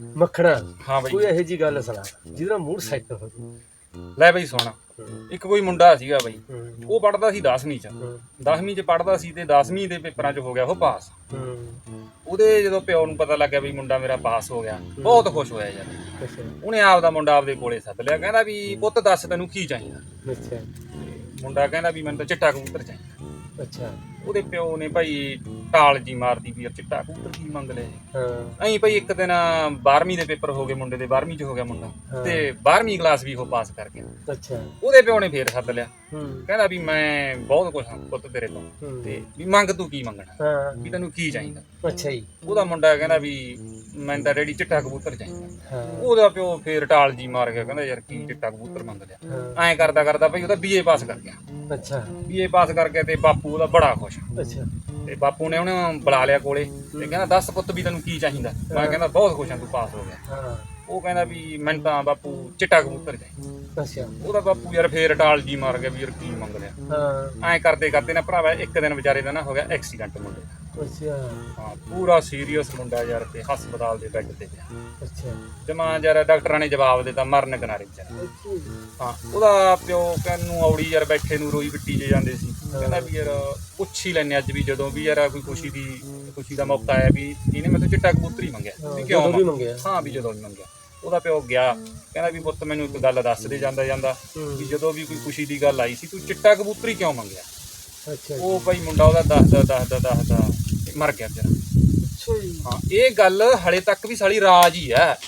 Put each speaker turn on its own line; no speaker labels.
ਮੱਖਣਾ।
ਹਾਂ ਬਈ।
ਕੋਈ ਇਹੋ ਜੀ ਗੱਲ ਸੁਣਾ। ਜਿਹਦਾ ਮੂਡ ਸੈੱਟ ਹੋ ਜਾਵੇ
ਲੈ ਬਈ ਸੁਣ। ਇੱਕ ਕੋਈ ਮੁੰਡਾ ਸੀਗਾ ਬਈ।
ਹੂੰ।
ਉਹ ਪੜਦਾ ਸੀ 10ਵੀਂ ਚ।
ਹੂੰ।
10ਵੀਂ ਚ ਪੜਦਾ ਸੀ ਤੇ 10ਵੀਂ ਦੇ ਪੇਪਰਾਂ ਚ ਹੋ ਗਿਆ ਉਹ ਪਾਸ।
ਹੂੰ।
ਉਹਦੇ ਜਦੋਂ ਪਿਓ ਨੂੰ ਪਤਾ ਲੱਗਿਆ ਵੀ ਮੁੰਡਾ ਮੇਰਾ ਪਾਸ ਹੋ ਗਿਆ ਬਹੁਤ ਖੁਸ਼ ਹੋਇਆ ਯਾਰ।
ਅੱਛਾ।
ਉਹਨੇ ਆਪਦਾ ਮੁੰਡਾ ਆਪਦੇ ਕੋਲੇ ਸੱਦ ਲਿਆ। ਕਹਿੰਦਾ ਵੀ ਪੁੱਤ ਦੱਸ ਤੈਨੂੰ ਕੀ ਚਾਹੀਦਾ?
ਅੱਛਾ।
ਮੁੰਡਾ ਕਹਿੰਦਾ ਵੀ ਮੈਨੂੰ ਤਾਂ ਚਿੱਟਾ ਕਬੂਤਰ ਚਾਹੀਦਾ।
ਅੱਛਾ।
ਉਹਦੇ ਪਿਓ ਨੇ ਭਾਈ ਟਾਲ ਜੀ ਮਾਰਦੀ ਵੀ ਯਾਰ ਚਿੱਟਾ ਕਬੂਤਰ ਕੀ ਮੰਗ ਜੀ
ਹਾਂ।
ਅਹੀਂ ਭਾਈ ਇੱਕ ਦਿਨ 12ਵੀਂ ਦੇ ਪੇਪਰ ਹੋ ਗਏ ਮੁੰਡੇ ਦੇ 12ਵੀਂ ਚ ਹੋ ਗਿਆ ਮੁੰਡਾ।
ਹਾਂ।
ਤੇ 12ਵੀਂ ਕਲਾਸ ਵੀ ਉਹ ਪਾਸ ਕਰ ਗਿਆ।
ਅੱਛਾ।
ਉਹਦੇ ਪਿਓ ਨੇ ਫੇਰ ਸੱਦ ਲਿਆ।
ਹੂੰ।
ਕਹਿੰਦਾ ਵੀ ਮੈਂ ਬਹੁਤ ਕੁਝ ਹਾਂ ਪੁੱਤ ਤੇਰੇ ਤੋਂ।
ਹੂੰ।
ਤੇ ਵੀ ਮੰਗ ਤੂੰ ਕੀ ਮੰਗਣਾ?
ਹਾਂ।
ਵੀ ਤੈਨੂੰ ਕੀ ਚਾਹੀਦਾ?
ਅੱਛਾ ਜੀ।
ਉਹਦਾ ਮੁੰਡਾ ਕਹਿੰਦਾ ਵੀ ਮੈਨੂੰ ਤਾਂ ਡੈਡੀ ਚਿੱਟਾ ਕਬੂਤਰ ਚਾਹੀਦਾ
ਹਾਂ।
ਉਹਦਾ ਪਿਓ ਫੇਰ ਟਾਲ ਜੀ ਮਾਰ ਗਿਆ ਕਹਿੰਦਾ ਯਾਰ ਕੀ ਚਿੱਟਾ ਕਬੂਤਰ ਮੰਗ ਲਿਆ। ਐਂ ਕਰਦਾ ਕਰਦਾ ਭਾਈ ਉਹਦਾ ਬੀਏ ਪਾਸ ਕਰ ਗਿਆ।
ਅੱਛਾ।
ਬੀਏ ਪਾਸ ਕਰਕੇ ਤੇ ਬਾਪੂ ਉਹਦਾ ਬੜਾ ਖੁਸ਼।
ਅੱਛਾ।
ਤੇ ਬਾਪੂ ਨੇ ਉਹਨੂੰ ਬੁਲਾ ਲਿਆ ਕੋਲੇ ਤੇ ਕਹਿੰਦਾ ਦੱਸ ਪੁੱਤ ਵੀ ਤੈਨੂੰ ਕੀ ਚਾਹੀਦਾ? ਮੈਂ ਕਹਿੰਦਾ ਬਹੁਤ ਖੁਸ਼ ਹਾਂ ਤੂੰ ਪਾਸ ਹੋ ਗਿਆ।
ਹਾਂ।
ਉਹ ਕਹਿੰਦਾ ਵੀ ਮੈਨੂੰ ਤਾਂ ਬਾਪੂ ਚਿੱਟਾ ਕਬੂਤਰ ਚਾਹੀਦਾ
ਅੱਛਾ।
ਉਹਦਾ ਬਾਪੂ ਯਾਰ ਫੇਰ ਟਾਲ ਜੀ ਮਾਰ ਗਿਆ ਵੀ ਯਾਰ ਕੀ ਮੰਗ ਲਿਆ।
ਹਾਂ।
ਐਂ ਕਰਦੇ ਕਰਦੇ ਨਾ ਭਰਾਵਾ ਇੱਕ ਦਿਨ ਵਿਚਾਰੇ ਦਾ ਨਾ ਹੋ ਗਿਆ ਐਕਸੀਡੈਂਟ ਮੁੰਡੇ ਦਾ।
ਅੱਛਾ।
ਹਾਂ ਪੂਰਾ ਸੀਰੀਅਸ ਮੁੰਡਾ ਯਾਰ ਤੇ ਹਸਪਤਾਲ ਦੇ ਬੈੱਡ ਤੇ। ਪਿਆ
ਅੱਛਾ
ਜਮਾ ਯਾਰ ਡਾਕਟਰਾਂ ਨੇ ਜਵਾਬ ਦਿੱਤਾ ਮਰਨ ਕਿਨਾਰੇ ਵਿਚਾਰਾ। ਹਾਂ ਉਹਦਾ ਪਿਓ ਕਹਿਣ ਨੂੰ ਔੜੀ ਯਾਰ ਬੈਠੇ ਨੂੰ ਰੋਈ ਪਿੱਟੀ ਜੇ ਜਾਂਦੇ ਸੀ। ਕਹਿੰਦਾ ਵੀ ਯਾਰ ਪੁੱਛ ਹੀ ਲੈਣੇ ਅੱਜ ਵੀ ਜਦੋਂ ਵੀ ਯਾਰ ਕੋਈ ਖੁਸ਼ੀ ਦੀ ਖੁਸ਼ੀ ਦਾ ਮੌਕਾ ਆਇਆ ਵੀ ਇਹਨੇ ਮੈਨੂੰ ਚਿੱਟਾ ਕਬੂਤਰ ਮੰਗਿਆ। ਵੀ ਕਿਉਂ ਮੰਗਿਆ? ਹਾਂ ਵੀ ਜਦੋਂ ਵੀ ਮੰਗਿਆ। ਉਹਦਾ ਪਿਓ ਗਿਆ ਕਹਿੰਦਾ ਵੀ ਪੁੱਤ ਮੈਨੂੰ ਇੱਕ ਗੱਲ ਦੱਸ ਦੇ ਜਾਂਦਾ ਜਾਂਦਾ। ਵੀ ਜਦੋਂ ਵੀ ਕੋਈ ਖੁਸ਼ੀ ਦੀ ਗੱਲ ਆਈ ਸੀ ਤੂੰ ਚਿੱਟਾ ਕਬੂਤਰ ਕਿਉਂ ਮੰਗਿਆ?
ਅੱਛਾ।
ਉਹ ਭਾਈ ਮੁੰਡਾ ਉਹਦਾ ਦੱਸਦਾ ਦੱਸਦਾ ਦੱਸਦਾ। ਮਰ ਗਿਆ ਵਿਚਾਰਾ।
ਅੱਛਾ ਜੀ।
ਹਾਂ ਇਹ ਗੱਲ ਹਲੇ ਤੱਕ ਵੀ ਸਾਲੀ ਰਾਜ ਹੀ ਹੈ।